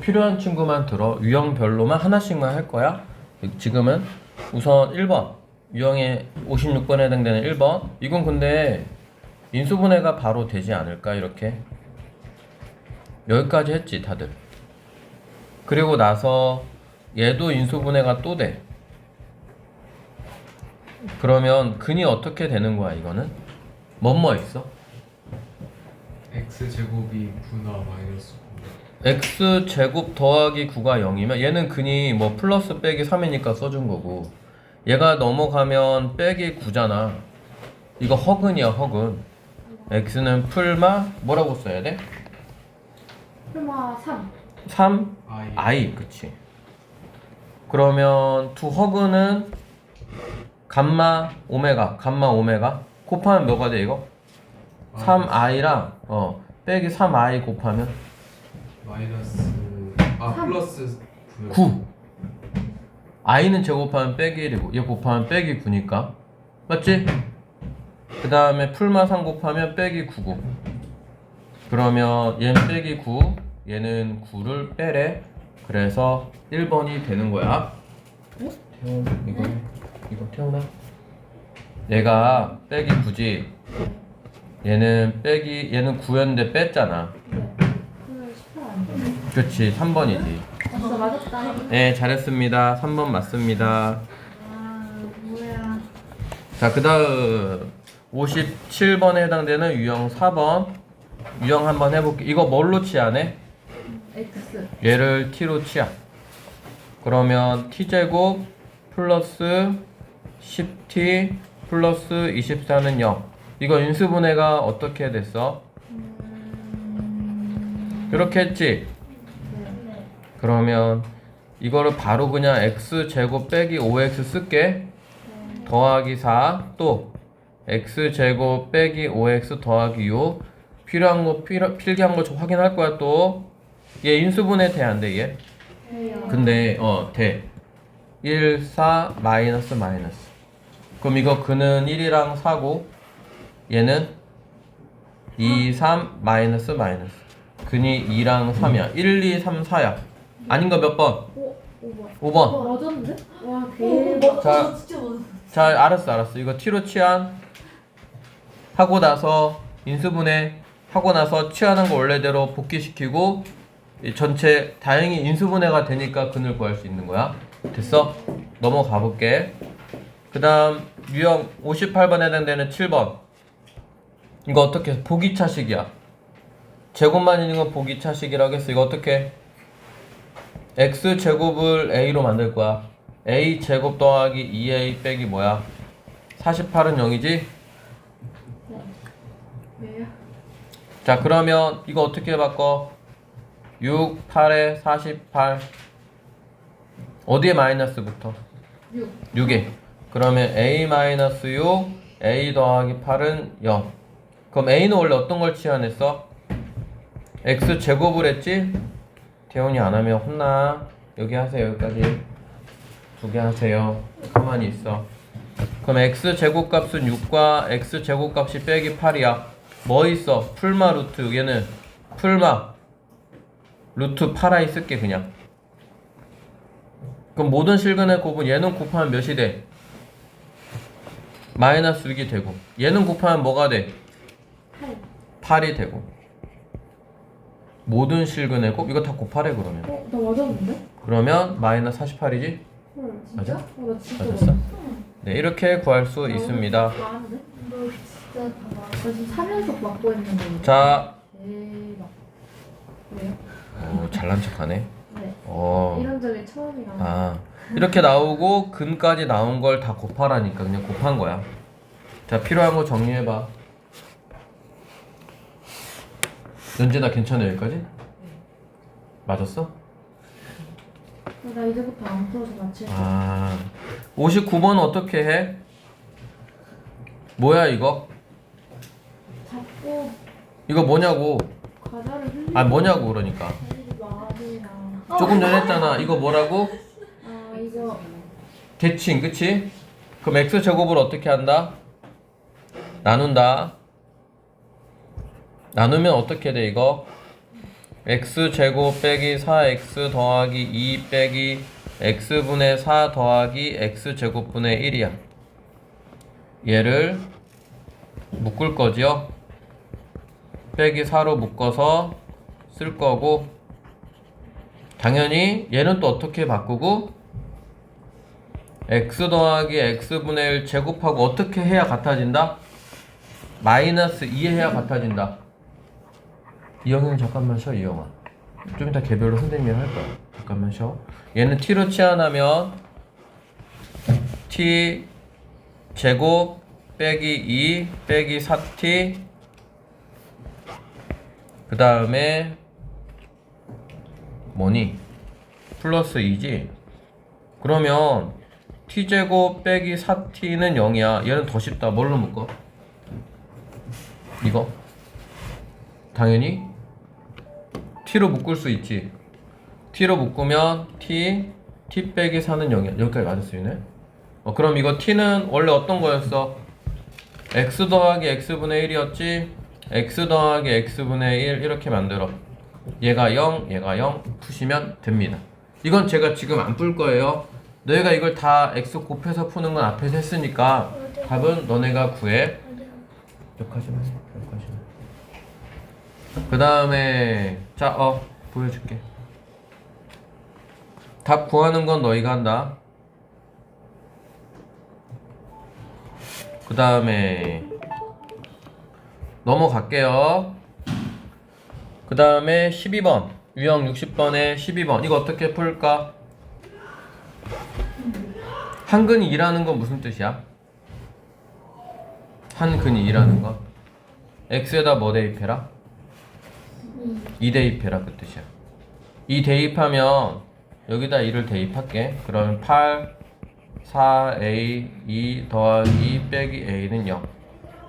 필요한 친구만 들어. 유형별로만 하나씩만 할 거야. 지금은 우선 1번. 유형의 56번에 해당되는 1번. 이건 근데 인수분해가 바로 되지 않을까 이렇게? 여기까지 했지 다들. 그리고 나서 얘도 인수분해가 또 돼. 그러면 근이 어떻게 되는 거야 이거는? 뭐뭐 있어? x 제곱이 9나 마이너스 9 x 제곱 더하기 9가 0이면 얘는 근이 뭐 플러스 빼기 3이니까 써준 거고 얘가 넘어가면 빼기 9잖아. 이거 허근이야 허근. X는 풀마 뭐라고 써야 돼? 설마 3 3 i i 그치. 그러면 두 허근은 감마 오메가 감마 오메가 곱하면 뭐가 돼 이거? 3i랑 어 빼기 3i 곱하면 마이너스 아 삼. 플러스 9 9 i는 제곱하면 빼기 1이고 얘 곱하면 빼기 9니까. 맞지? 그 다음에 풀마 3 곱하면 빼기 9고. 그러면 얘는 빼기 9 얘는 9를 빼래. 그래서 1번이 되는 거야. 태훈 이거 이거 태훈아 얘가 빼기 9지. 얘는 빼기 얘는 9였는데 뺐잖아 네. 그러면 18 아니야? 그렇지 3번이지 맞어 맞았다 네, 잘했습니다. 3번 맞습니다. 아 뭐야 자, 그 다음 57번에 해당되는 유형 4번. 유형 한번 해볼게. 이거 뭘로 치하네? X 얘를 t로 치하. 그러면 t제곱 플러스 10t 플러스 24는 0. 이거 인수분해가 어떻게 됐어? 이렇게 했지? 네. 그러면 이거를 바로 그냥 x 제곱 빼기 5x 쓸게. 더하기 4 또 x 제곱 빼기 5x 더하기 6 필요한 거 필요, 필기한 거좀 확인할 거야 또. 얘 인수분해 돼 안 돼 얘? 돼요. 근데 어 돼. 1 4 마이너스 마이너스. 그럼 이거 근은 1이랑 4고 얘는 2 3 마이너스 마이너스. 근이 2랑 3이야. 1 2 3 4야 아닌 거 몇 번? 오 5번 5번 어, 맞았는데? 와 대박 자, 자 알았어 알았어 이거 t로 치환 하고 나서 인수분해 하고 나서 취하는 거 원래대로 복귀시키고 이 전체 다행히 인수분해가 되니까 근을 구할 수 있는 거야 됐어? 넘어가 볼게 그 다음 유형 58번에 해당되는 7번 이거 어떻게 해? 보기차식이야 제곱만 있는 건 보기차식이라고 했어 이거 어떻게 해? X 제곱을 a로 만들 거야 a 제곱 더하기 2a 빼기 뭐야 48은 0이지? 왜요? 자 그러면 이거 어떻게 바꿔 6, 8에 48 어디에 마이너스부터? 6 6에 그러면 a 마이너스 6 a 더하기 8은 0 그럼 a는 원래 어떤 걸 치환했어? x 제곱을 했지? 태훈이 안 하면 혼나. 여기 하세요 여기까지. 두 개 하세요. 가만히 있어. 그럼 x 제곱값은 6과 x 제곱값이 빼기 8이야. 뭐 있어? 풀마 루트. 얘는 풀마 루트 8i 쓸게 그냥. 그럼 모든 실근의 곱은 얘는 곱하면 몇이 돼? 마이너스 6이 되고 얘는 곱하면 뭐가 돼? 8 8이 되고 모든 실근의 곱 이거 다 곱하래 그러면 어? 나 맞았는데? 그러면 마이너스 48이지? 헐 진짜? 맞아? 어, 나 진짜 맞았어? 맞았어 네 이렇게 구할 수 있습니다 다 아는데? 너 진짜 다 맞아 나 지금 3연속 맞고 했는데 자 대박 왜요? 오, 잘난 척하네 네 어. 이런 적이 처음이라 아 이렇게 나오고 근까지 나온 걸 다 곱하라니까 그냥 곱한 거야 자 필요한 거 정리해봐 연재 나 괜찮아 여기까지? 맞았어? 어, 나 이제부터 안 풀어서 맞힐 거야 아 59번 어떻게 해? 뭐야 이거? 자꾸 이거 뭐냐고 과자를 흘리지 아 뭐냐고 그러니까 마세요 조금 전에 했잖아 이거 뭐라고? 아 이거 대칭 그치? 그럼 x제곱을 어떻게 한다? 나눈다 나누면 어떻게 돼 이거? x제곱 빼기 4x 더하기 2 빼기 x분의 4 더하기 x제곱분의 1이야. 얘를 묶을 거지요? 빼기 4로 묶어서 쓸 거고 당연히 얘는 또 어떻게 바꾸고 x 더하기 x분의 1 제곱하고 어떻게 해야 같아진다? 마이너스 2 해야 같아진다. 이영현 잠깐만 쉬어 이영아. 좀 이따 개별로 선생님이 할 거야. 잠깐만 쉬어. 얘는 t로 치환하면 t 제곱 빼기 2 빼기 4t 그 다음에 뭐니? 플러스 2지? 그러면 t제곱 빼기 4t는 0이야. 얘는 더 쉽다. 뭘로 묶어? 이거? 당연히 t로 묶을 수 있지. t로 묶으면 t t 빼기 4는 0이야. 여기까지 맞을 수 있네. 어, 그럼 이거 t는 원래 어떤 거였어? x 더하기 x분의 1이었지? x 더하기 x분의 1 이렇게 만들어. 얘가 0, 얘가 0 푸시면 됩니다. 이건 제가 지금 안 풀 거예요. 너희가 이걸 다 x 곱해서 푸는 건 앞에서 했으니까 답은 너네가 구해. 욕하지 마. 욕하지 마. 그 다음에 자, 어 보여줄게. 답 구하는 건 너희가 한다. 그 다음에 넘어갈게요. 그 다음에 12번 유형 60번에 12번 이거 어떻게 풀까? 한근이 2라는 건 무슨 뜻이야? 한근이 2라는 거 x에다 뭐 대입해라? 2 대입해라 그 뜻이야. 2 대입하면 여기다 2를 대입할게. 그러면 8 4a 2 더하기 빼기 a는 0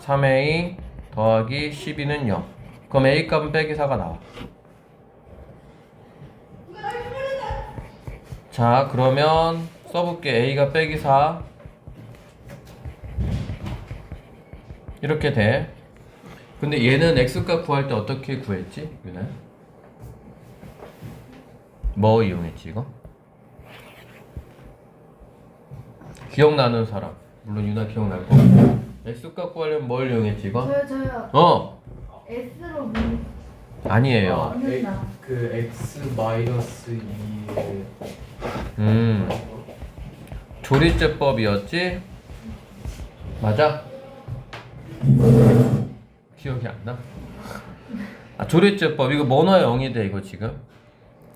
3a 더하기 12는 0 그럼 a 값은 빼기 4가 나와. 자 그러면 써볼게. A가 빼기 4 이렇게 돼 근데 얘는 x값 구할 때 어떻게 구했지? 유나? 뭐 이용했지 이거? 기억나는 사람 물론 유나 기억날 거 x값 구하려면 뭘 이용했지 이거? 저요 저요 어 S로 묶는 아니에요 아, 에. 그 x 마이너스 2를 음 조리제법이었지? 맞아? 기억이 안 나? 아 조리제법 이거 뭐 넣어야 0이 돼 이거 지금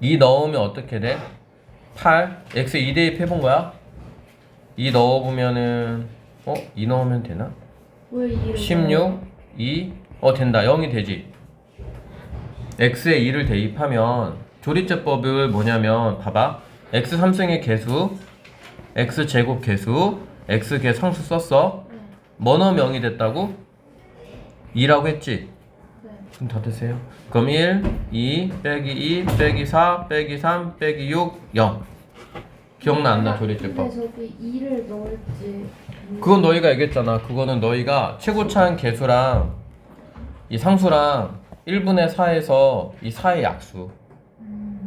2 넣으면 어떻게 돼? 8 x 2 대입 해본 거야? 2 넣어보면은 어? 2 넣으면 되나? 왜 이게 16 2 어 된다 0이 되지 x에 2를 대입하면 조리제법을 뭐냐면 봐봐 x 3승의 개수 x 제곱 개수 x 개 상수 썼어 네. 뭐 넣으면 0이 됐다고? 2라고 했지? 네. 그럼 더 드세요 그럼 1 2 빼기 2 빼기 4 빼기 3 빼기 6 0 기억나 안 나 조리제법 근데 저기 2를 넣을지 그건 너희가 얘기했잖아. 그거는 너희가 최고차한 개수랑 이 상수랑 1분의 4에서 이 4의 약수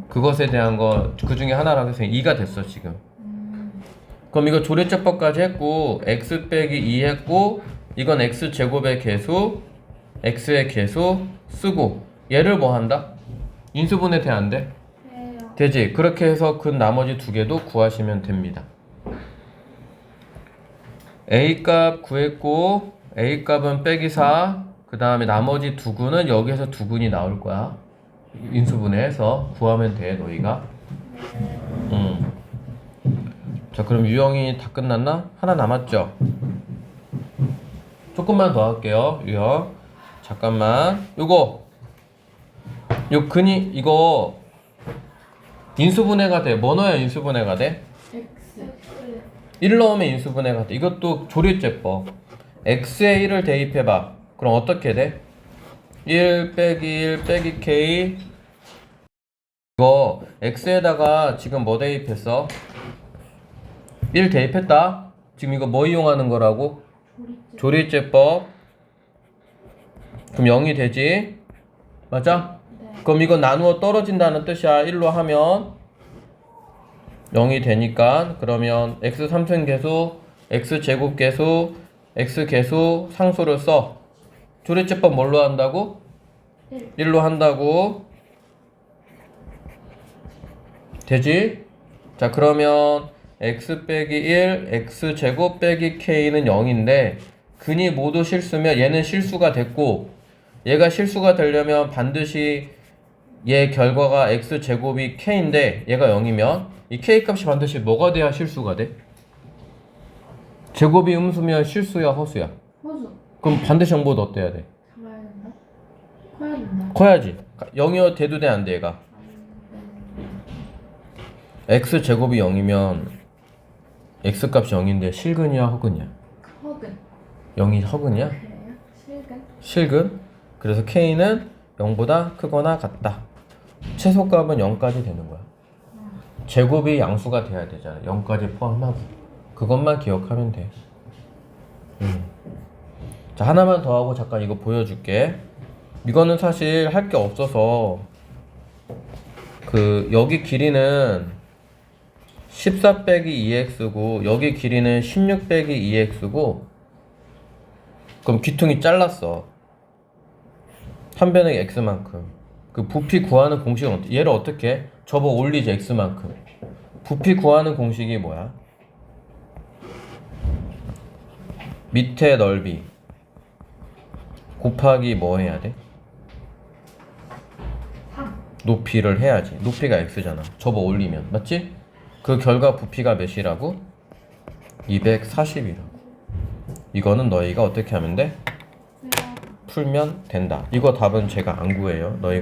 그것에 대한 거 그 중에 하나라고 해서 2가 됐어 지금. 그럼 이거 조리제법까지 했고 x 빼기 2 했고 이건 x 제곱의 개수 x의 개수 쓰고 얘를 뭐 한다? 인수분해 돼안 돼? 해요. 되지. 그렇게 해서 그 나머지 두 개도 구하시면 됩니다. A 값 구했고 A 값은 빼기 4. 그 다음에 나머지 두 군은 여기에서 두 군이 나올 거야. 인수분해해서 구하면 돼 너희가. 음. 자 그럼 유형이 다 끝났나? 하나 남았죠? 조금만 더 할게요 유형. 잠깐만. 요거 요 근이 이거 인수분해가 돼. 뭐 넣어야 인수분해가 돼? X 1 넣으면 인수분해가 돼. 이것도 조리제법. x에 1을 대입해 봐. 그럼 어떻게 돼? 1 빼기 1 빼기 k 이거 x에다가 지금 뭐 대입했어? 1 대입했다. 지금 이거 뭐 이용하는 거라고? 조리제. 조리제법. 그럼 0이 되지? 맞아? 네. 그럼 이거 나누어 떨어진다는 뜻이야. 1로 하면 0이 되니까 그러면 x 3승 계수, x 제곱 계수, x 계수 상수를 써. 조리제법 뭘로 한다고? 1. 1로 한다고. 되지? 자, 그러면 x 빼기 1, x 제곱 빼기 k는 0인데 근이 모두 실수면 얘는 실수가 됐고 얘가 실수가 되려면 반드시 얘 결과가 x 제곱이 k인데 얘가 0이면 이 k 값이 반드시 뭐가 돼야 실수가 돼? 제곱이 음수면 실수야 허수야? 허수. 그럼 반드시 0보다 어때야 돼? 된다. 커야 된다. 커야지 0이어 돼도 돼 안 돼 얘가 x 제곱이 0이면 x 값이 0인데 실근이야 허근이야? 허근. 0이 허근이야? 그래요? 실근. 실근 그래서 k는 0보다 크거나 같다. 최소값은 0까지 되는 거야. 제곱이 양수가 돼야 되잖아. 0까지 포함하고. 그것만 기억하면 돼. 음. 자 하나만 더 하고 잠깐 이거 보여줄게. 이거는 사실 할 게 없어서 그 여기 길이는 14 빼기 2x고 여기 길이는 16 빼기 2x고 그럼 귀퉁이 잘랐어. 한 변의 x만큼. 그 부피 구하는 공식은 어떻게? 얘를 어떻게? 해? 접어 올리지 x만큼. 부피 구하는 공식이 뭐야? 밑에 넓이 곱하기 뭐 해야 돼? 3. 높이를 해야지. 높이가 x잖아. 접어 올리면 맞지? 그 결과 부피가 몇이라고? 240이라고. 이거는 너희가 어떻게 하면 돼? 풀면 된다. 이거 답은 제가 안 구해요. 너희